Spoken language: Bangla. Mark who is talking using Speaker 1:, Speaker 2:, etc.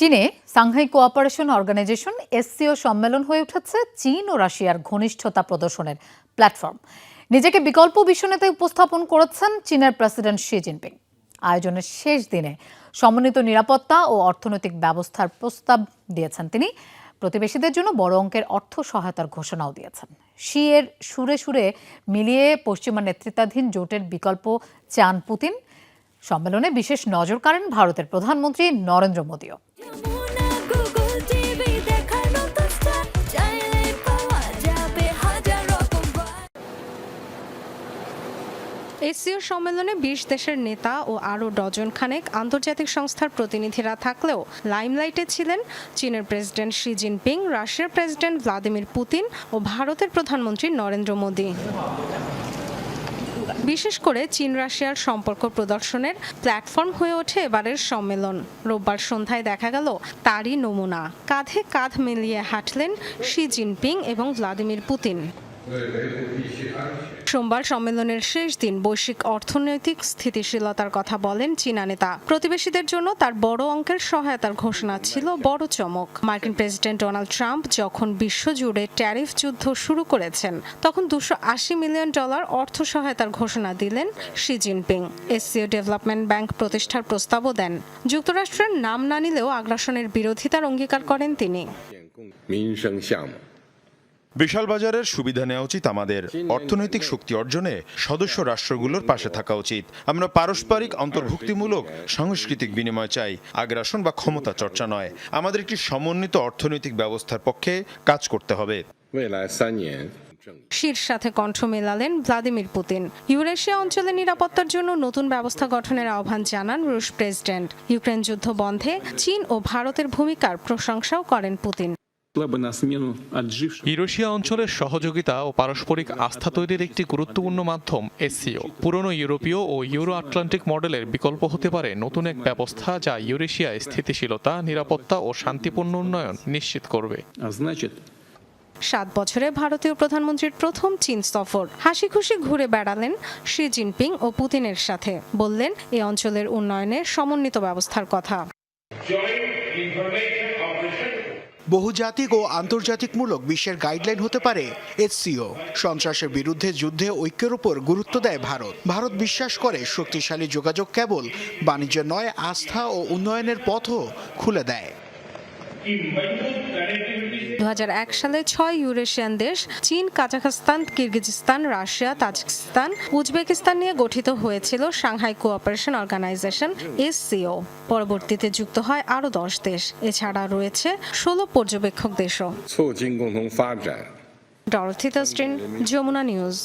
Speaker 1: চীনে সাংহাই কোঅপারেশন অর্গানাইজেশন এসসিও সম্মেলন হয়ে উঠেছে। চীন ও রাশিয়ার ঘনিষ্ঠতা প্রদর্শনের প্ল্যাটফর্ম। নিজেকে বিকল্প বিশ্বনেতায় উপস্থাপন করেছেন চীনের প্রেসিডেন্ট শি জিনপিং। আয়োজনের শেষ দিনে সমন্বিত নিরাপত্তা ও অর্থনৈতিক ব্যবস্থার প্রস্তাব দিয়েছেন তিনি। প্রতিবেশীদের জন্য বড় অঙ্কের অর্থ সহায়তার ঘোষণাও দিয়েছেন। শি এর সুরে সুরে মিলিয়ে পশ্চিমা নেতৃত্বাধীন জোটের বিকল্প চান পুতিন। সম্মেলনে বিশেষ নজর কাড়েন ভারতের প্রধানমন্ত্রী নরেন্দ্র মোদীও।
Speaker 2: এসসিও সম্মেলনে বিশ দেশের নেতা ও আরও ডজন খানেক আন্তর্জাতিক সংস্থার প্রতিনিধিরা থাকলেও লাইমলাইটে ছিলেন চীনের প্রেসিডেন্ট শি জিনপিং, রাশিয়ার প্রেসিডেন্ট ভ্লাদিমির পুতিন ও ভারতের প্রধানমন্ত্রী নরেন্দ্র মোদী। বিশেষ করে চীন রাশিয়ার সম্পর্ক প্রদর্শনের প্ল্যাটফর্ম হয়ে ওঠে এবারের সম্মেলন। রোববার সন্ধ্যায় দেখা গেল তারই নমুনা। কাঁধে কাঁধ মিলিয়ে হাঁটলেন শি জিনপিং এবং ভ্লাদিমির পুতিন। সোমবার সম্মেলনের শেষ দিন বৈশ্বিক অর্থনৈতিক স্থিতিশীলতার কথা বলেন চীনা নেতা। প্রতিবেশীদের জন্য তার বড় অঙ্কের সহায়তার ঘোষণা ছিল বড় চমক। মার্কিন প্রেসিডেন্ট ডোনাল্ড ট্রাম্প যখন বিশ্বজুড়ে ট্যারিফ যুদ্ধ শুরু করেছেন, তখন দুশো আশি মিলিয়ন ডলার অর্থ সহায়তার ঘোষণা দিলেন Xi Jinping. SCO development bank প্রতিষ্ঠার প্রস্তাবও দেন। যুক্তরাষ্ট্রের নাম না নিলেও আগ্রাসনের বিরোধিতার অঙ্গীকার করেন তিনি।
Speaker 3: বিশাল বাজারের সুবিধা নেওয়া উচিত আমাদের। অর্থনৈতিক শক্তি অর্জনে সদস্য রাষ্ট্রগুলোর পাশে থাকা উচিত। আমরা পারস্পরিক অন্তর্ভুক্তিমূলক সাংস্কৃতিক বিনিময় চাই। আগ্রাসন বা ক্ষমতা চর্চা নয়। আমাদের একটি সমন্বিত অর্থনৈতিক ব্যবস্থার পক্ষে কাজ করতে হবে।
Speaker 2: শির সাথে কণ্ঠ মেলালেন ভ্লাদিমির পুতিন। ইউরেশিয়া অঞ্চলে নিরাপত্তার জন্য নতুন ব্যবস্থা গঠনের আহ্বান জানান রুশ প্রেসিডেন্ট। ইউক্রেন যুদ্ধ বন্ধে চীন ও ভারতের ভূমিকার প্রশংসাও করেন পুতিন।
Speaker 4: ইউরেশিয়া অঞ্চলের সহযোগিতা ও পারস্পরিক আস্থা তৈরির একটি গুরুত্বপূর্ণ মাধ্যম এসসিও পুরনো ইউরোপীয় ও ইউরো আটলান্টিক মডেলের বিকল্প হতে পারে নতুন এক ব্যবস্থা যা ইউরেশিয়ায় স্থিতিশীলতা নিরাপত্তা ও শান্তিপূর্ণ উন্নয়ন নিশ্চিত করবে।
Speaker 2: সাত বছরে ভারতীয় প্রধানমন্ত্রীর প্রথম চীন সফর। হাসি খুশি ঘুরে বেড়ালেন শি জিনপিং ও পুতিনের সাথে। বললেন এ অঞ্চলের উন্নয়নে সমন্বিত ব্যবস্থার কথা।
Speaker 5: বহুজাতিক ও আন্তর্জাতিকমূলক বিশ্বের গাইডলাইন হতে পারে এসসিও সন্ত্রাসের বিরুদ্ধে যুদ্ধে ঐক্যের উপর গুরুত্ব দেয় ভারত। ভারত বিশ্বাস করে শক্তিশালী যোগাযোগ কেবল বাণিজ্য নয়, আস্থা ও উন্নয়নের পথও খুলে দেয়।
Speaker 2: দু হাজার এক সালে ছয় ইউরেশিয়ান দেশ চীন Kazakhstan Kyrgyzstan Russia Tajikistan Uzbekistan নিয়ে গঠিত হয়েছিল সাংহাই কোঅপারেশন অর্গানাইজেশন এসসিও। পরবর্তীতে যুক্ত হয় আরও দশ দেশ। এছাড়া রয়েছে ষোলো পর্যবেক্ষক দেশও। ডরথিতাস্টিন যমুনা নিউজ।